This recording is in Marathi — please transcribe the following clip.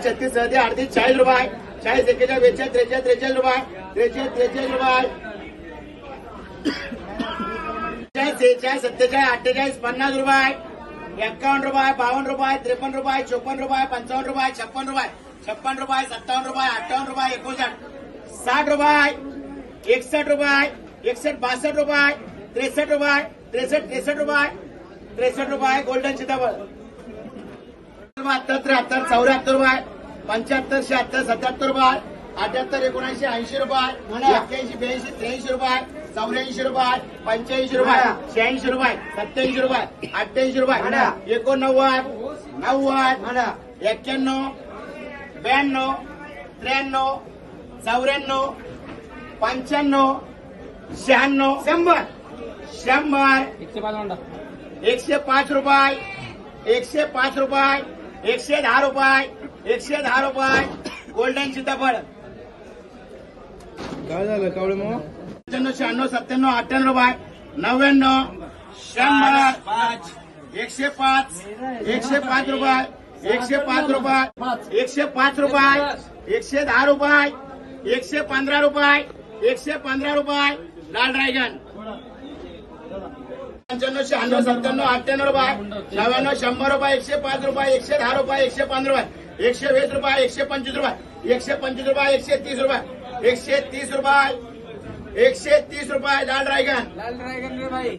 एकतीस छत्तीस सहती अडतीस चाळीस रुपये. चाळीस एक्केचाळीस बेचाळीस त्रेचाळीस त्रेचाळीस रुपये. त्रेचाळीस त्रेचाळीस रुपये. त्रेचाळीस सत्तेचाळीस अठ्ठेचाळीस पन्नास रुपये. एक्कावन्न रुपये बावन्न रुपये त्रेपन्न रुपये चोपन्न रुपये पंचावन्न रुपये छप्पन रुपये. छप्पन रुपये सत्तावन्न रुपये अठ्ठावन्न रुपये एकोणसाठ. साठ रुपये एकसष्ट रुपये एकसष्ट बासष्ट रुपये त्रेसष्ट रुपये त्रेसष्ट त्रेसष्ट रुपये त्रेसष्ट रुपये गोल्डन सीताफळ बहात्तर त्र्याहत्तर चौऱ्याहत्तर रुपये. पंच्याहत्तर शहात्तर सत्याहत्तर रुपये अठ्याहत्तर एकोणऐंशी ऐंशी रुपये एक्क्याऐंशी ब्याऐंशी त्र्याऐंशी रुपये चौऱ्याऐंशी रुपये पंच्याऐंशी रुपये शहाऐंशी रुपये सत्याऐंशी रुपये अठ्ठ्याऐंशी रुपये एकोणनव्वद नव्वद एक्क्याण्णव ब्याण्णव त्र्याण्णव चौऱ्याण्णव पंच्याण्णव शहाण्णव शंभर. शंभर. एकशे पाच रुपये एकशे पाच रुपये एकशे दहा रुपये एकशे दहा रुपये गोल्डन सीताफळ. काय झालं कावळे मामा? पंच्याण्णव शहाण्णव सत्त्याण्णव अठ्ठ्याण्णव रुपये नव्याण्णव शंभर एकशे पाच एकशे पाच रुपये एकशे पाच रुपये एकशे पाच रुपये एकशे दहा रुपये एकशे पंधरा रुपये एकशे पंधरा रुपये लाल ड्रॅगन. पंच्याण्णव शहाण्णव सत्त्याण्णव अठ्ठ्याण्णव रुपये नव्याण्णव शंभर रुपये एकशे पाच रुपये एकशे दहा रुपये एकशे पंधरा रुपये एकशे वीस रुपये एकशे पंचवीस रुपये एकशे पंचवीस रुपये एकशे तीस रुपये एकशे तीस रुपये एकशे तीस रुपये लाल रायगन लाल रायगन रे भाई.